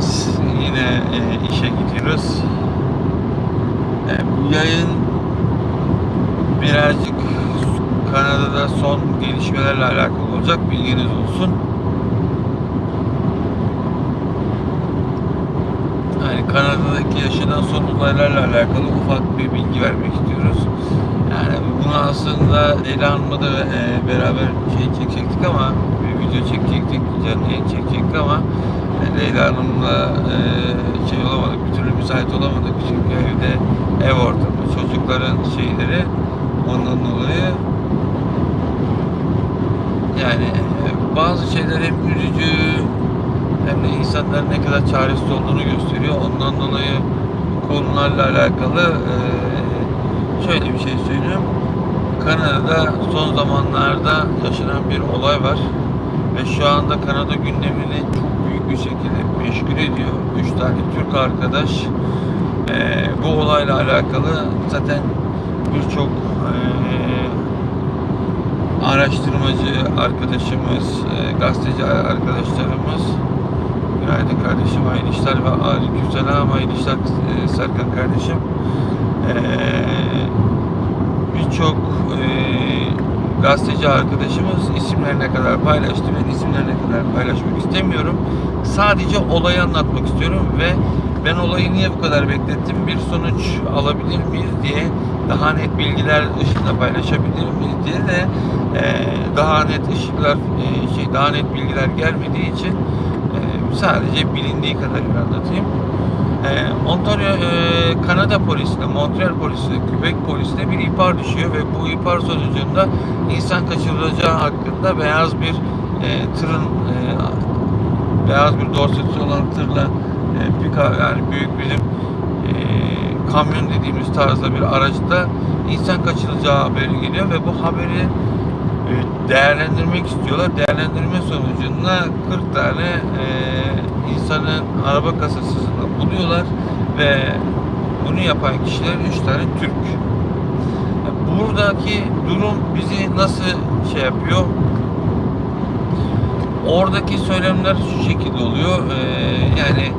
Berlin'deyiz. Yine e, işe gidiyoruz. E, bu yayın birazcık Kanada'da son gelişmelerle alakalı olacak. Bilginiz olsun. Yani Kanada'daki yaşanan son olaylarla alakalı ufak bir bilgi vermek istiyoruz. Yani bunu aslında Leyla Hanım'la da e, beraber şey çekecektik ama bir video çekecektik, canlı yayın çekecektik ama Leyla Hanım'la e, şey olamadık, bir türlü müsait olamadık çünkü evde ev ortamı, çocukların şeyleri ondan dolayı yani e, bazı şeyler hem üzücü hem de insanların ne kadar çaresiz olduğunu gösteriyor. Ondan dolayı konularla alakalı e, şöyle bir şey söyleyeyim. Kanada'da son zamanlarda yaşanan bir olay var. Ve şu anda Kanada gündemini çok bir şekilde meşgul ediyor. Üç tane Türk arkadaş e, bu olayla alakalı zaten birçok e, araştırmacı arkadaşımız, e, gazeteci arkadaşlarımız Günaydın kardeşim, hayırlı işler ve aleykümselam, hayırlı işler e, Serkan kardeşim. E, Birçok e, gazeteci arkadaşımız isimlerine kadar paylaştı. Ben isimlerine kadar paylaşmak istemiyorum. Sadece olayı anlatmak istiyorum ve ben olayı niye bu kadar beklettim, bir sonuç alabilir miyiz diye daha net bilgiler ışığında paylaşabilir miyiz diye de e, daha net ışıklar, e, şey daha net bilgiler gelmediği için e, sadece bilindiği kadarıyla anlatayım. E, Ontario e, Kanada polisine, Montreal polisine, Quebec polisine bir ihbar düşüyor ve bu ihbar sonucunda insan kaçırılacağı hakkında beyaz bir e, tırın e, beyaz bir dorsesi olan tırla e, pika, yani büyük bizim e, kamyon dediğimiz tarzda bir aracda insan kaçırılacağı haberi geliyor ve bu haberi e, değerlendirmek istiyorlar. Değerlendirme sonucunda 40 tane e, insanın araba kasasını buluyorlar ve bunu yapan kişiler 3 tane Türk. Buradaki durum bizi nasıl şey yapıyor? Oradaki söylemler şu şekilde oluyor. Ee, yani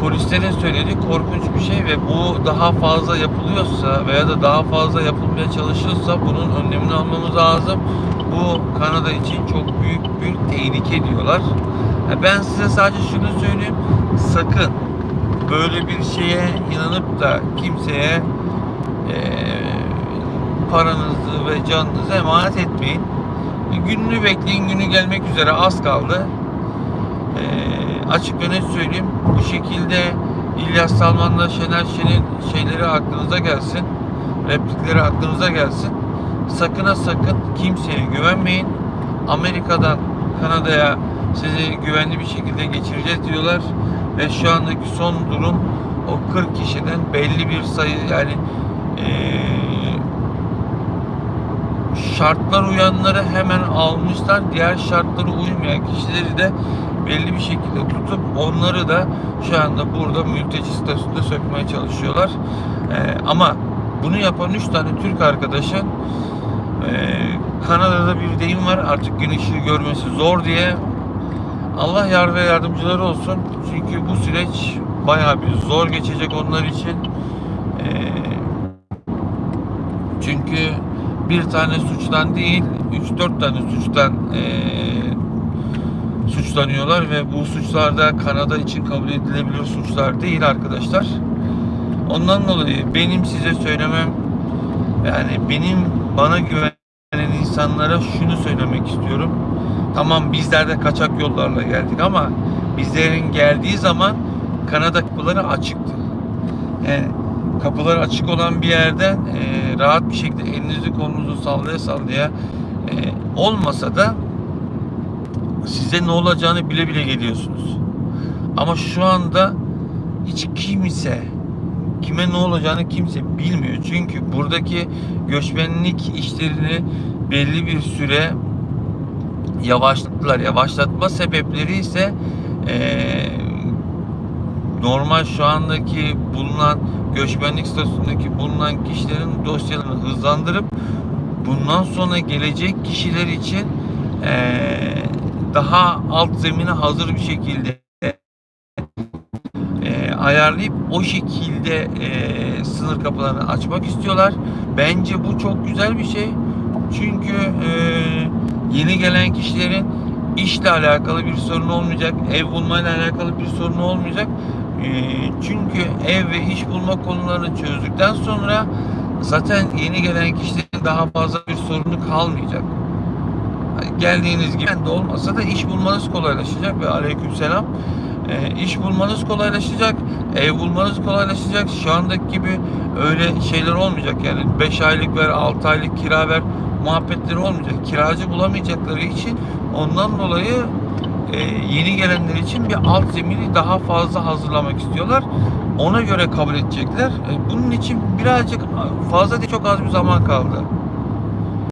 polislerin söylediği korkunç bir şey ve bu daha fazla yapılıyorsa veya da daha fazla yapılmaya çalışılsa bunun önlemini almamız lazım. Bu Kanada için çok büyük bir tehlike diyorlar. Ben size sadece şunu söyleyeyim. Sakın böyle bir şeye inanıp da kimseye eee paranızı ve canınızı emanet etmeyin. Gününü bekleyin. Günü gelmek üzere az kaldı. Eee açık ve net söyleyeyim. Bu şekilde İlyas Salman'la Şener Şen'in şeyleri aklınıza gelsin. Replikleri aklınıza gelsin. Sakın ha sakın kimseye güvenmeyin. Amerika'dan Kanada'ya sizi güvenli bir şekilde geçireceğiz diyorlar. Ve şu andaki son durum o 40 kişiden belli bir sayı yani eee şartlar uyanları hemen almışlar. Diğer şartlara uymayan kişileri de belli bir şekilde tutup onları da şu anda burada mülteci statüsünde sökmeye çalışıyorlar. Ee, ama bunu yapan 3 tane Türk arkadaşın e, Kanada'da bir deyim var artık gün ışığı görmesi zor diye Allah yar ve yardımcıları olsun. Çünkü bu süreç bayağı bir zor geçecek onlar için. Ee, çünkü bir tane suçtan değil 3-4 tane suçtan eee, suçlanıyorlar ve bu suçlar da Kanada için kabul edilebilir suçlar değil arkadaşlar. Ondan dolayı benim size söylemem yani benim bana güvenen insanlara şunu söylemek istiyorum. Tamam bizler de kaçak yollarla geldik ama bizlerin geldiği zaman Kanada kapıları açıktı. Yani kapıları açık olan bir yerden e, rahat bir şekilde elinizi kolunuzu sallaya sallaya e, olmasa da size ne olacağını bile bile geliyorsunuz. Ama şu anda hiç kimse kime ne olacağını kimse bilmiyor. Çünkü buradaki göçmenlik işlerini belli bir süre yavaşlattılar. Yavaşlatma sebepleri ise eee normal şu andaki bulunan göçmenlik statüsündeki bulunan kişilerin dosyalarını hızlandırıp bundan sonra gelecek kişiler için eee, daha alt zemine hazır bir şekilde e, ayarlayıp o şekilde e, sınır kapılarını açmak istiyorlar. Bence bu çok güzel bir şey. Çünkü e, yeni gelen kişilerin işle alakalı bir sorun olmayacak, ev bulmayla alakalı bir sorun olmayacak. E, çünkü ev ve iş bulma konularını çözdükten sonra zaten yeni gelen kişilerin daha fazla bir sorunu kalmayacak. Hani Geldiğiniz gibi de olmasa da iş bulmanız kolaylaşacak ve aleykümselam e, iş bulmanız kolaylaşacak, ev bulmanız kolaylaşacak. Şu andaki gibi öyle şeyler olmayacak yani 5 aylık ver, 6 aylık kira ver muhabbetleri olmayacak. Kiracı bulamayacakları için ondan dolayı e, yeni gelenler için bir alt zemini daha fazla hazırlamak istiyorlar. Ona göre kabul edecekler. E, bunun için birazcık fazla değil çok az bir zaman kaldı.